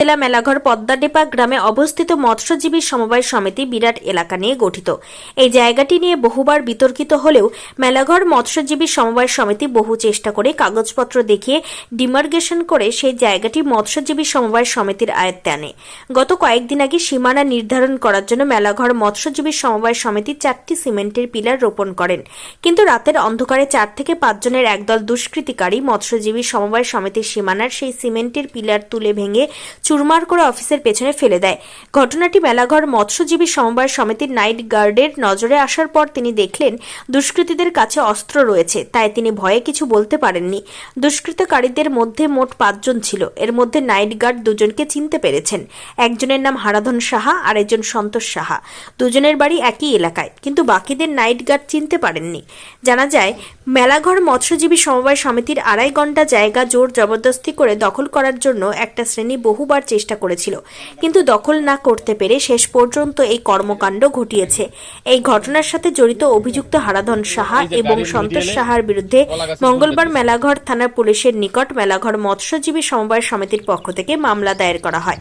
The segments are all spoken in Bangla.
জেলা মেলাঘর পদ্মাডেপা গ্রামে অবস্থিত মৎস্যজীবী সমবায় সমিতি বিরাট এলাকা নিয়ে গঠিত। এই জায়গাটি নিয়ে বহুবার বিতর্কিত হলেও মেলাঘর মৎস্যজীবী সমবায় সমিতি বহু চেষ্টা করে কাগজপত্র দেখিয়ে ডিমার্গেশন করে সেই জায়গাটি মৎস্যজীবী সমবায় সমিতির আয়ত্তে আনে। গত কয়েকদিন আগে সীমানা নির্ধারণ করার জন্য মেলাঘর মৎস্যজীবী সমবায় সমিতি চারটি সিমেন্টের পিলার রোপণ করেন। কিন্তু রাতের অন্ধকারে চার থেকে পাঁচজনের একদল দুষ্কৃতিকারী মৎস্যজীবী সমবায় সমিতির সীমানার সেই সিমেন্টের পিলার তুলে ভেঙে চুরমার করে অফিসের পেছনে ফেলে দেয়। ঘটনাটি মেলাঘর মৎস্যজীবী সমবায় সমিতির নাইট গার্ডের নজরে আসার পর তিনি দেখলেন, দুষ্কৃতীদের কাছে অস্ত্র রয়েছে, তাই তিনি ভয়ে কিছু বলতে পারেননি। দুষ্কৃতকারীদের মধ্যে মোট পাঁচজন ছিল। এর মধ্যে নাইট গার্ড দুজনকে চিনতে পেরেছেন। একজনের নাম হারাধন সাহা আর একজন সন্তোষ সাহা। দুজনের বাড়ি একই এলাকায়, কিন্তু বাকিদের নাইট গার্ড চিনতে পারেননি। জানা যায়, মেলাঘর মৎস্যজীবী সমবায় সমিতির আড়াই ঘণ্টা জায়গা জোর জবরদস্তি করে দখল করার জন্য একটা শ্রেণি বহুবার চেষ্টা করেছিল। কিন্তু দখল না করতে পেরে শেষ পর্যন্ত এই কর্মকাণ্ড ঘটিয়েছে। এই ঘটনার সাথে জড়িত অভিযুক্ত হারাধন সাহা এবং সন্তোষ সাহার বিরুদ্ধে মঙ্গলবার মেলাঘর থানার পুলিশের নিকট মেলাঘর মৎস্যজীবী সমবায় সমিতির পক্ষ থেকে মামলা দায়ের করা হয়।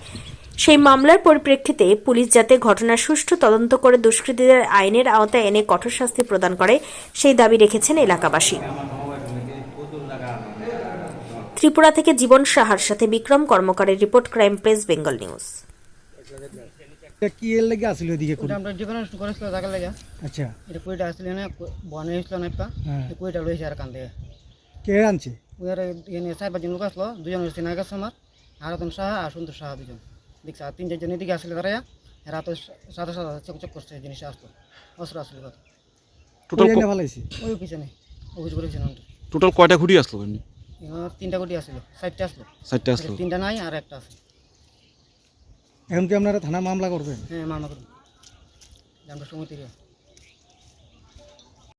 সেই মামলার পরিপ্রেক্ষিতে পুলিশ যাতে ঘটনার সুষ্ঠু তদন্ত করে দুষ্কৃতীদের আইনের আওতায় এনে কঠোর শাস্তি প্রদান করে সেই দাবি রেখেছেন এলাকাবাসী। ত্রিপুরা থেকে জীবন সাহার সাথে Bikram কর্মকারের report crime press Bengal news. এটা কি এর লাগে আসলে ওইদিকে আমরা জায়গা লাগে। আচ্ছা। এটা কুড়িটা আসলে না বনে এসলো না একটা। হ্যাঁ। কুড়িটা লইছে আর কান থেকে। কে আনছে? ওই এনে চার পাঁচজন লোক আসলো দুজন হচ্ছে না গেছে আমার আরাতন সাহা আর সুন্দর সাহা দুজন। দেখছে আর তিন চারজন এদিকে আসলে তারা সাদা সাদা চক চক করছে জিনিস আসতো অস্ত্র আসলে কথা টোটাল এনে ওই পিছনে অভিযোগ করে টোটাল কয়টা খুঁটি আসলো এমনি? তিনটা কোটি আসলো চারটে আসলো। চারটে আসলো। তিনটা নাই আর একটা আছে। এখন কি আপনারা থানা মামলা করবেন? হ্যাঁ মামলা করুন আমরা সমিতির